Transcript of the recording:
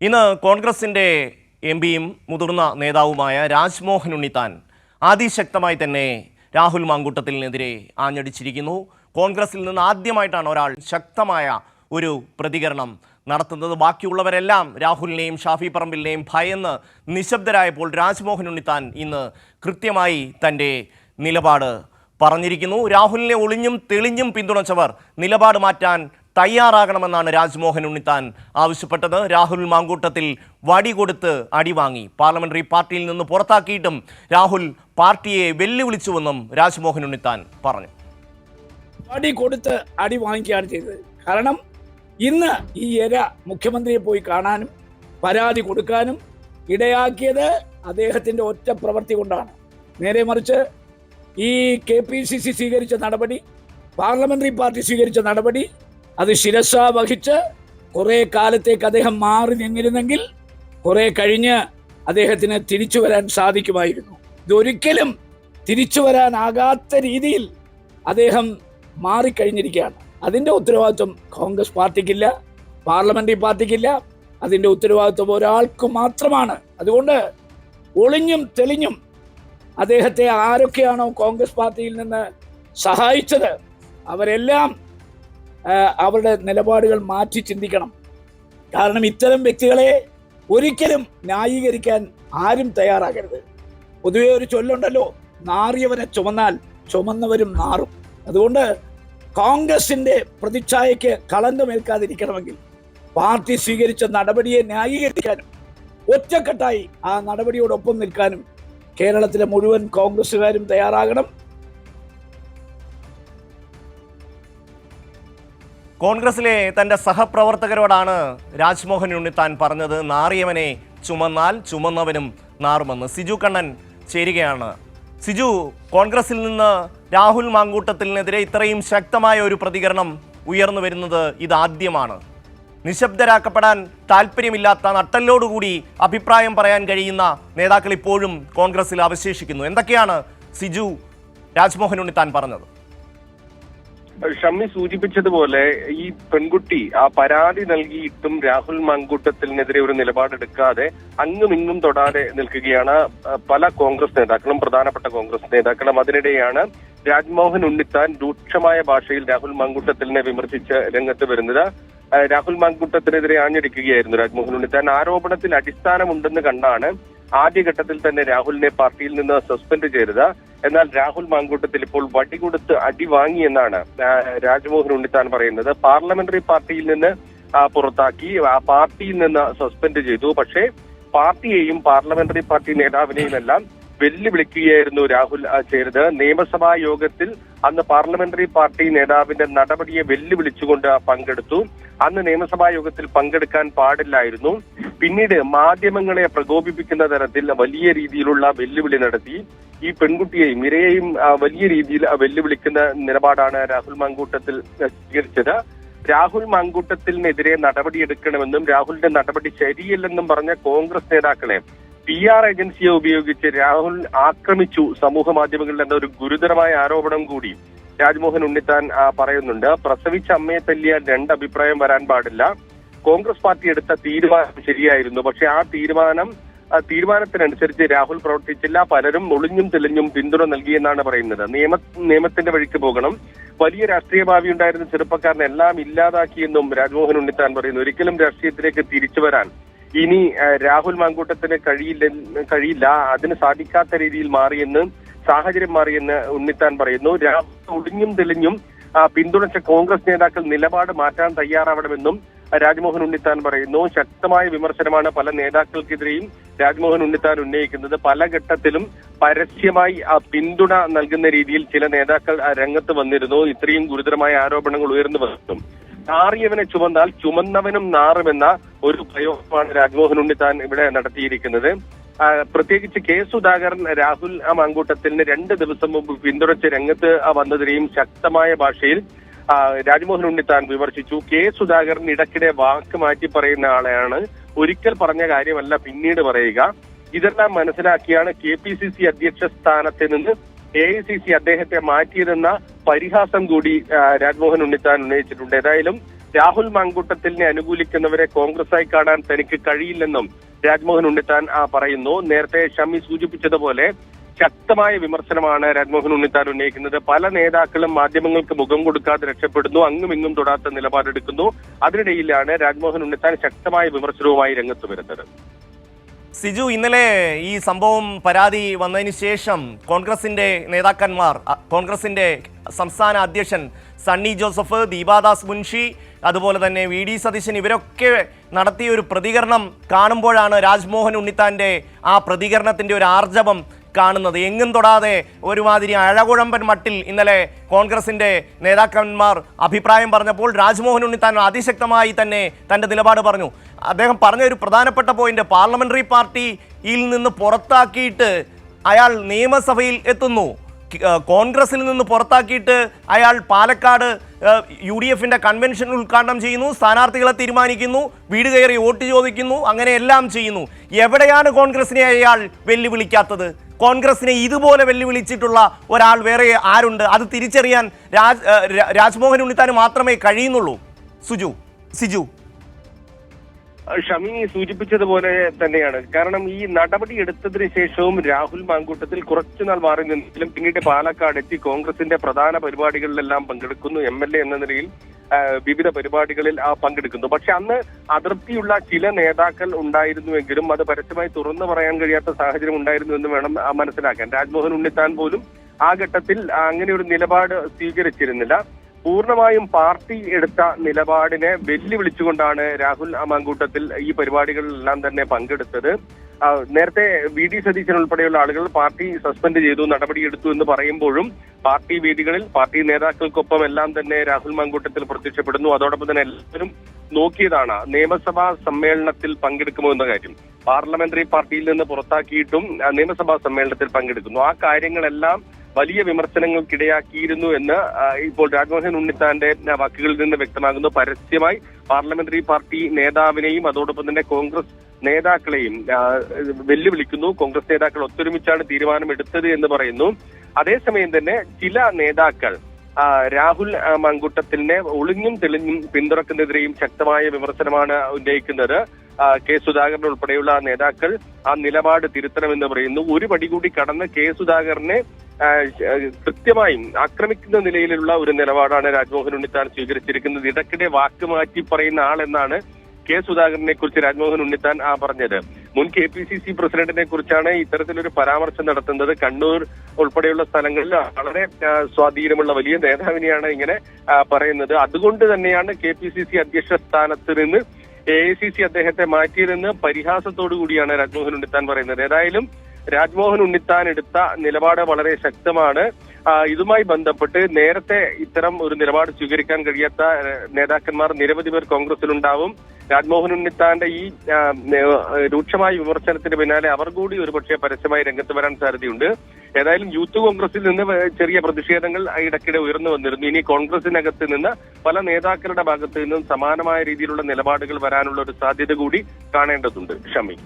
ഇന്ന് കോൺഗ്രസിന്റെ എം പിയും മുതിർന്ന നേതാവുമായ രാജ്മോഹൻ ഉണ്ണിത്താൻ അതിശക്തമായി തന്നെ രാഹുൽ മാങ്കൂട്ടത്തിനെതിരെ ആഞ്ഞടിച്ചിരിക്കുന്നു. കോൺഗ്രസിൽ നിന്ന് ആദ്യമായിട്ടാണ് ഒരാൾ ശക്തമായ ഒരു പ്രതികരണം നടത്തുന്നത്. ബാക്കിയുള്ളവരെല്ലാം രാഹുലിനെയും ഷാഫി പറമ്പിലിനെയും ഭയന്ന് നിശബ്ദരായപ്പോൾ രാജ്മോഹൻ ഉണ്ണിത്താൻ ഇന്ന് കൃത്യമായി തന്റെ നിലപാട് പറഞ്ഞിരിക്കുന്നു. രാഹുലിനെ ഒളിഞ്ഞും തെളിഞ്ഞും പിന്തുണച്ചവർ നിലപാട് മാറ്റാൻ തയ്യാറാകണമെന്നാണ് രാജ്മോഹൻ ഉണ്ണിത്താൻ ആവശ്യപ്പെട്ടത്. രാഹുൽ മാങ്കൂട്ടത്തിൽ വടി കൊടുത്ത് അടിവാങ്ങി പാർലമെന്ററി പാർട്ടിയിൽ നിന്ന് പുറത്താക്കിയിട്ടും രാഹുൽ പാർട്ടിയെ വെല്ലുവിളിച്ചുവെന്നും രാജ്മോഹൻ ഉണ്ണിത്താൻ പറഞ്ഞു. വടി കൊടുത്ത് അടി വാങ്ങിക്കുകയാണ് ചെയ്തത്. കാരണം ഇന്ന് ഈ എര മുഖ്യമന്ത്രിയെ പോയി കാണാനും പരാതി കൊടുക്കാനും ഇടയാക്കിയത് അദ്ദേഹത്തിന്റെ ഒറ്റ പ്രവൃത്തി കൊണ്ടാണ്. നേരെ മറിച്ച് ഈ കെ പി സി സി സ്വീകരിച്ച നടപടി പാർലമെന്ററി പാർട്ടി സ്വീകരിച്ച നടപടി അത് ശിരസ വഹിച്ച് കുറെ കാലത്തേക്ക് അദ്ദേഹം മാറി നിന്നിരുന്നെങ്കിൽ കുറെ കഴിഞ്ഞ് അദ്ദേഹത്തിന് തിരിച്ചു വരാൻ സാധിക്കുമായിരുന്നു. ഇതൊരിക്കലും തിരിച്ചു വരാനാകാത്ത രീതിയിൽ അദ്ദേഹം മാറിക്കഴിഞ്ഞിരിക്കുകയാണ്. അതിന്റെ ഉത്തരവാദിത്വം കോൺഗ്രസ് പാർട്ടിക്കില്ല പാർലമെന്ററി പാർട്ടിക്കില്ല. അതിന്റെ ഉത്തരവാദിത്വം ഒരാൾക്ക് മാത്രമാണ്. അതുകൊണ്ട് ഒളിഞ്ഞും തെളിഞ്ഞും അദ്ദേഹത്തെ ആരൊക്കെയാണോ കോൺഗ്രസ് പാർട്ടിയിൽ നിന്ന് സഹായിച്ചത് അവരെല്ലാം അവരുടെ നിലപാടുകൾ മാറ്റി ചിന്തിക്കണം. കാരണം ഇത്തരം വ്യക്തികളെ ഒരിക്കലും ന്യായീകരിക്കാൻ ആരും തയ്യാറാകരുത്. പൊതുവേ ഒരു ചൊല്ലുണ്ടല്ലോ നാറിയവനെ ചുമന്നാൽ ചുമന്നവരും നാറും. അതുകൊണ്ട് കോൺഗ്രസിന്റെ പ്രതിച്ഛായയ്ക്ക് കളങ്കമേൽക്കാതിരിക്കണമെങ്കിൽ പാർട്ടി സ്വീകരിച്ച നടപടിയെ ന്യായീകരിക്കാനും ഒറ്റക്കെട്ടായി ആ നടപടിയോടൊപ്പം നിൽക്കാനും കേരളത്തിലെ മുഴുവൻ കോൺഗ്രസ്സുകാരും തയ്യാറാകണം. കോൺഗ്രസിലെ തന്റെ സഹപ്രവർത്തകരോടാണ് രാജ്മോഹൻ ഉണ്ണിത്താൻ പറഞ്ഞത്. നാറിയവനെ ചുമന്നാൽ ചുമന്നവനും നാറുമെന്ന് സിജു കണ്ണൻ ചേരുകയാണ്. സിജു കോൺഗ്രസിൽ നിന്ന് രാഹുൽ മാങ്കൂട്ടത്തിനെതിരെ ഇത്രയും ശക്തമായ ഒരു പ്രതികരണം ഉയർന്നു വരുന്നത് ഇതാദ്യമാണ്. നിശബ്ദരാക്കപ്പെടാൻ താല്പര്യമില്ലാത്ത നട്ടല്ലോടുകൂടി അഭിപ്രായം പറയാൻ കഴിയുന്ന നേതാക്കൾ ഇപ്പോഴും കോൺഗ്രസിൽ അവശേഷിക്കുന്നു. എന്തൊക്കെയാണ് സിജു രാജ്മോഹൻ ഉണ്ണിത്താൻ പറഞ്ഞത്? ഷമ്മി സൂചിപ്പിച്ചതുപോലെ ഈ പെൺകുട്ടി ആ പരാതി നൽകിയിട്ടും രാഹുൽ മാങ്കൂട്ടത്തിനെതിരെ ഒരു നിലപാടെടുക്കാതെ അങ്ങും ഇങ്ങും തൊടാതെ നിൽക്കുകയാണ് പല കോൺഗ്രസ് നേതാക്കളും പ്രധാനപ്പെട്ട കോൺഗ്രസ് നേതാക്കളും. അതിനിടെയാണ് രാജ്മോഹൻ ഉണ്ണിത്താൻ രൂക്ഷമായ ഭാഷയിൽ രാഹുൽ മാങ്കൂട്ടത്തിലിനെ വിമർശിച്ച് രംഗത്ത് വരുന്നത്. രാഹുൽ മാങ്കൂട്ടത്തിനെതിരെ ആഞ്ഞടിക്കുകയായിരുന്നു രാജ്മോഹൻ ഉണ്ണിത്താൻ. ആരോപണത്തിൽ അടിസ്ഥാനമുണ്ടെന്ന് കണ്ടാണ് ആദ്യഘട്ടത്തിൽ തന്നെ രാഹുലിനെ പാർട്ടിയിൽ നിന്ന് സസ്പെൻഡ് ചെയ്തത് എന്നാൽ രാഹുൽ മാങ്കൂട്ടത്തിൽ ഇപ്പോൾ വടി കൊടുത്ത് അടി വാങ്ങിയെന്നാണ് എന്നാണ് രാജ്മോഹൻ ഉണ്ണിത്താൻ പറയുന്നത്. പാർലമെന്ററി പാർട്ടിയിൽ നിന്ന് പുറത്താക്കി പാർട്ടിയിൽ നിന്ന് സസ്പെൻഡ് ചെയ്തു. പക്ഷേ പാർട്ടിയെയും പാർലമെന്ററി പാർട്ടി നേതാവിനെയും എല്ലാം വെല്ലുവിളിക്കുകയായിരുന്നു രാഹുൽ ചെയ്തത്. നിയമസഭാ യോഗത്തിൽ അന്ന് പാർലമെന്ററി പാർട്ടി നേതാവിന്റെ നടപടിയെ വെല്ലുവിളിച്ചുകൊണ്ട് പങ്കെടുത്തു. അന്ന് നിയമസഭാ യോഗത്തിൽ പങ്കെടുക്കാൻ പാടില്ലായിരുന്നു. പിന്നീട് മാധ്യമങ്ങളെ പ്രകോപിപ്പിക്കുന്ന തരത്തിൽ വലിയ രീതിയിലുള്ള വെല്ലുവിളി നടത്തി. ഈ പെൺകുട്ടിയെയും ഇരയെയും വലിയ രീതിയിൽ വെല്ലുവിളിക്കുന്ന നിലപാടാണ് രാഹുൽ മാങ്കൂട്ടത്തിൽ സ്വീകരിച്ചത്. രാഹുൽ മാങ്കൂട്ടത്തിനെതിരെ നടപടിയെടുക്കണമെന്നും രാഹുലിന്റെ നടപടി ശരിയല്ലെന്നും പറഞ്ഞ കോൺഗ്രസ് നേതാക്കളെ പി ആർ ഏജൻസിയെ ഉപയോഗിച്ച് രാഹുൽ ആക്രമിച്ചു. സമൂഹ മാധ്യമങ്ങളിൽ എന്ന ഒരു ഗുരുതരമായ ആരോപണം കൂടി രാജ്മോഹൻ ഉണ്ണിത്താൻ പറയുന്നുണ്ട്. പ്രസവിച്ച അമ്മയെ തല്ലിയ രണ്ട് അഭിപ്രായം വരാൻ പാടില്ല. കോൺഗ്രസ് പാർട്ടി എടുത്ത തീരുമാനം ശരിയായിരുന്നു. പക്ഷെ ആ തീരുമാനം തീരുമാനത്തിനനുസരിച്ച് രാഹുൽ പ്രവർത്തിച്ചില്ല. പലരും ഒളിഞ്ഞും തെളിഞ്ഞും പിന്തുണ നൽകിയെന്നാണ് പറയുന്നത്. നിയമ നിയമത്തിന്റെ വഴിക്ക് പോകണം. വലിയ രാഷ്ട്രീയ ഭാവി ഉണ്ടായിരുന്ന ചെറുപ്പക്കാരനെല്ലാം ഇല്ലാതാക്കിയെന്നും രാജ്മോഹൻ ഉണ്ണിത്താൻ പറയുന്നു. ഒരിക്കലും രാഷ്ട്രീയത്തിലേക്ക് തിരിച്ചു വരാൻ ഇനി രാഹുൽ മാങ്കൂട്ടത്തിന് കഴിയില്ല കഴിയില്ല. അതിന് സാധിക്കാത്ത രീതിയിൽ മാറിയെന്ന് സാഹചര്യം മാറിയെന്ന് ഉണ്ണിത്താൻ പറയുന്നു. രാഹുൽ ഒളിഞ്ഞും തെളിഞ്ഞും പിന്തുണച്ച കോൺഗ്രസ് നേതാക്കൾ നിലപാട് മാറ്റാൻ തയ്യാറാവണമെന്നും രാജ്മോഹൻ ഉണ്ണിത്താൻ പറയുന്നു. ശക്തമായ വിമർശനമാണ് പല നേതാക്കൾക്കെതിരെയും രാജ്മോഹൻ ഉണ്ണിത്താൻ ഉന്നയിക്കുന്നത്. പല ഘട്ടത്തിലും പരസ്യമായി പിന്തുണ നൽകുന്ന രീതിയിൽ ചില നേതാക്കൾ രംഗത്ത് വന്നിരുന്നു. ഇത്രയും ഗുരുതരമായ ആരോപണങ്ങൾ ഉയർന്നു വന്നു നാറിയവനെ ചുമന്നാൽ ചുമന്നവനും നാറുമെന്ന ഒരു പ്രയോഗമാണ് രാജ്മോഹൻ ഉണ്ണിത്താൻ ഇവിടെ നടത്തിയിരിക്കുന്നത്. പ്രത്യേകിച്ച് കെ സുധാകരൻ രാഹുൽ ആ മാങ്കൂട്ടത്തിന് രണ്ട് ദിവസം മുമ്പ് പിന്തുണച്ച് രംഗത്ത് വന്നതിനെയും ശക്തമായ ഭാഷയിൽ രാജ്മോഹൻ ഉണ്ണിത്താൻ വിമർശിച്ചു. കെ സുധാകരൻ ഇടയ്ക്കിടെ വാക്ക് മാറ്റി പറയുന്ന ആളെയാണ്. ഒരിക്കൽ പറഞ്ഞ കാര്യമല്ല പിന്നീട് പറയുക. ഇതെല്ലാം മനസ്സിലാക്കിയാണ് കെ പി സി സി അധ്യക്ഷ സ്ഥാനത്ത് നിന്ന് എ ഐ സി സി അദ്ദേഹത്തെ മാറ്റിയതെന്ന പരിഹാസം കൂടി രാജ്മോഹൻ ഉണ്ണിത്താൻ ഉന്നയിച്ചിട്ടുണ്ട്. ഏതായാലും രാഹുൽ മാങ്കൂട്ടത്തിനെ അനുകൂലിക്കുന്നവരെ കോൺഗ്രസായി കാണാൻ തനിക്ക് കഴിയില്ലെന്നും രാജ്മോഹൻ ഉണ്ണിത്താൻ പറയുന്നു. നേരത്തെ ഷമി സൂചിപ്പിച്ചതുപോലെ ശക്തമായ വിമർശനമാണ് രാജ്മോഹൻ ഉണ്ണിത്താൻ ഉന്നയിക്കുന്നത്. പല നേതാക്കളും മാധ്യമങ്ങൾക്ക് മുഖം കൊടുക്കാതെ രക്ഷപ്പെടുന്നു. അങ്ങും ഇങ്ങും തൊടാത്ത നിലപാടെടുക്കുന്നു. അതിനിടയിലാണ് രാജ്മോഹൻ ഉണ്ണിത്താൻ ശക്തമായ വിമർശനവുമായി രംഗത്ത് വരുന്നത്. സിജു ഇന്നലെ ഈ സംഭവം പരാതി വന്നതിന് ശേഷം കോൺഗ്രസിന്റെ നേതാക്കന്മാർ കോൺഗ്രസിന്റെ സംസ്ഥാന അധ്യക്ഷൻ സണ്ണി ജോസഫ് ദീപാദാസ് മുൻഷി അതുപോലെ തന്നെ വി ഡി സതീശൻ ഇവരൊക്കെ നടത്തിയ ഒരു പ്രതികരണം കാണുമ്പോഴാണ് രാജ്മോഹൻ ഉണ്ണിത്താന്റെ ആ പ്രതികരണത്തിന്റെ ഒരു ആർജവം കാണുന്നത്. എങ്ങും തൊടാതെ ഒരുമാതിരി അഴകുഴമ്പൻ മട്ടിൽ ഇന്നലെ കോൺഗ്രസിന്റെ നേതാക്കന്മാർ അഭിപ്രായം പറഞ്ഞപ്പോൾ രാജ്മോഹൻ ഉണ്ണിത്താൻ അതിശക്തമായി തന്നെ തന്റെ നിലപാട് പറഞ്ഞു. അദ്ദേഹം പറഞ്ഞ ഒരു പ്രധാനപ്പെട്ട പോയിന്റ് പാർലമെന്ററി പാർട്ടിയിൽ നിന്ന് പുറത്താക്കിയിട്ട് അയാൾ നിയമസഭയിൽ എത്തുന്നു. കോൺഗ്രസിൽ നിന്ന് പുറത്താക്കിയിട്ട് അയാൾ പാലക്കാട് യു ഡി എഫിന്റെ കൺവെൻഷൻ ഉദ്ഘാടനം ചെയ്യുന്നു സ്ഥാനാർത്ഥികളെ തീരുമാനിക്കുന്നു വീട് കയറി വോട്ട് ചോദിക്കുന്നു അങ്ങനെ എല്ലാം ചെയ്യുന്നു. എവിടെയാണ് കോൺഗ്രസിനെ അയാൾ വെല്ലുവിളിക്കാത്തത്? കോൺഗ്രസിനെ ഇതുപോലെ വെല്ലുവിളിച്ചിട്ടുള്ള ഒരാൾ വേറെ ആരുണ്ട്? അത് തിരിച്ചറിയാൻ രാജ് രാജ്മോഹൻ ഉണ്ണിത്താന് മാത്രമേ കഴിയുന്നുള്ളൂ. സുജു സിജു. ഷമി സൂചിപ്പിച്ചതുപോലെ തന്നെയാണ്. കാരണം ഈ നടപടി എടുത്തതിന് ശേഷവും രാഹുൽ മാങ്കൂട്ടത്തിൽ കുറച്ചുനാൾ മാറി നിന്നെങ്കിലും പിന്നീട് പാലക്കാട് എത്തി കോൺഗ്രസിന്റെ പ്രധാന പരിപാടികളിലെല്ലാം പങ്കെടുക്കുന്നു എം എന്ന നിലയിൽ. വിവിധ പരിപാടികളിൽ പങ്കെടുക്കുന്നു. പക്ഷെ അന്ന് അതൃപ്തിയുള്ള ചില നേതാക്കൾ ഉണ്ടായിരുന്നുവെങ്കിലും അത് പരസ്യമായി തുറന്നു പറയാൻ കഴിയാത്ത സാഹചര്യം ഉണ്ടായിരുന്നു എന്ന് വേണം മനസ്സിലാക്കാൻ. രാജ്മോഹൻ ഉണ്ണിത്താൻ പോലും ആ ഘട്ടത്തിൽ അങ്ങനെ ഒരു നിലപാട് സ്വീകരിച്ചിരുന്നില്ല. പൂർണമായും പാർട്ടി എടുത്ത നിലപാടിനെ വെല്ലുവിളിച്ചുകൊണ്ടാണ് രാഹുൽ മാങ്കൂട്ടത്തിൽ ഈ പരിപാടികളിലെല്ലാം തന്നെ പങ്കെടുത്തത്. നേരത്തെ വി ഡി സതീശൻ ഉൾപ്പെടെയുള്ള ആളുകൾ പാർട്ടി സസ്പെൻഡ് ചെയ്തു നടപടിയെടുത്തു എന്ന് പറയുമ്പോഴും പാർട്ടി വേദികളിൽ പാർട്ടി നേതാക്കൾക്കൊപ്പം എല്ലാം തന്നെ രാഹുൽ മങ്കൂട്ടത്തിൽ പ്രത്യക്ഷപ്പെടുന്നു. അതോടൊപ്പം തന്നെ എല്ലാവരും നോക്കിയതാണ് നിയമസഭാ സമ്മേളനത്തിൽ പങ്കെടുക്കുമോ എന്ന കാര്യം. പാർലമെന്ററി പാർട്ടിയിൽ നിന്ന് പുറത്താക്കിയിട്ടും നിയമസഭാ സമ്മേളനത്തിൽ പങ്കെടുക്കുന്നു. ആ കാര്യങ്ങളെല്ലാം വലിയ വിമർശനങ്ങൾക്കിടയാക്കിയിരുന്നു എന്ന് ഇപ്പോൾ രാജ്മോഹൻ ഉണ്ണിത്താന്റെ വാക്കുകളിൽ നിന്ന് വ്യക്തമാകുന്നു. പരസ്യമായി പാർലമെന്ററി പാർട്ടി നേതാവിനെയും അതോടൊപ്പം തന്നെ കോൺഗ്രസ് നേതാക്കളെയും വെല്ലുവിളിക്കുന്നു. കോൺഗ്രസ് നേതാക്കൾ ഒത്തൊരുമിച്ചാണ് തീരുമാനമെടുത്തത് എന്ന് പറയുന്നു. അതേസമയം തന്നെ ചില നേതാക്കൾ രാഹുൽ മങ്കുട്ടത്തിനെ ഒളിഞ്ഞും തെളിഞ്ഞും പിന്തുണക്കുന്നതിനെയും ശക്തമായ വിമർശനമാണ് ഉന്നയിക്കുന്നത്. കെ സുധാകരൻ ഉൾപ്പെടെയുള്ള നേതാക്കൾ ആ നിലപാട് തിരുത്തണമെന്ന് പറയുന്നു. ഒരു പടി കൂടി കടന്ന് കെ സുധാകരനെ കൃത്യമായും ആക്രമിക്കുന്ന നിലയിലുള്ള ഒരു നിലപാടാണ് രാജ്മോഹൻ ഉണ്ണിത്താൻ സ്വീകരിച്ചിരിക്കുന്നത്. ഇടയ്ക്കിടെ വാക്ക് മാറ്റി പറയുന്ന ആളെന്നാണ് കെ സുധാകരനെ കുറിച്ച് രാജ്മോഹൻ ഉണ്ണിത്താൻ ആ പറഞ്ഞത്. മുൻ കെ പി സി സി പ്രസിഡന്റിനെ കുറിച്ചാണ് ഇത്തരത്തിലൊരു പരാമർശം നടത്തുന്നത്. കണ്ണൂർ ഉൾപ്പെടെയുള്ള സ്ഥലങ്ങളിൽ വളരെ സ്വാധീനമുള്ള വലിയ നേതാവിനെയാണ് ഇങ്ങനെ പറയുന്നത്. അതുകൊണ്ട് തന്നെയാണ് കെ പി സി സി അധ്യക്ഷ സ്ഥാനത്ത് നിന്ന് എ ഐ സി സി അദ്ദേഹത്തെ മാറ്റിയതെന്ന് പരിഹാസത്തോടു കൂടിയാണ് രാജ്മോഹൻ ഉണ്ണിത്താൻ പറയുന്നത്. ഏതായാലും രാജ്മോഹൻ ഉണ്ണിത്താൻ എടുത്ത നിലപാട് വളരെ ശക്തമാണ്. ഇതുമായി ബന്ധപ്പെട്ട് നേരത്തെ ഇത്തരം ഒരു നിലപാട് സ്വീകരിക്കാൻ കഴിയാത്ത നേതാക്കന്മാർ നിരവധി പേർ കോൺഗ്രസിലുണ്ടാവും. രാജ്മോഹൻ ഉണ്ണിത്താന്റെ ഈ രൂക്ഷമായ വിമർശനത്തിന് പിന്നാലെ അവർ കൂടി ഒരുപക്ഷെ പരസ്യമായി രംഗത്ത് വരാൻ സാധ്യതയുണ്ട്. ഏതായാലും യൂത്ത് കോൺഗ്രസിൽ നിന്ന് ചെറിയ പ്രതിഷേധങ്ങൾ ഇടയ്ക്കിടെ ഉയർന്നു വന്നിരുന്നു. ഇനി കോൺഗ്രസിനകത്ത് നിന്ന് പല നേതാക്കളുടെ ഭാഗത്ത് നിന്നും സമാനമായ രീതിയിലുള്ള നിലപാടുകൾ വരാനുള്ള ഒരു സാധ്യത കൂടി കാണേണ്ടതുണ്ട്. ഷമി.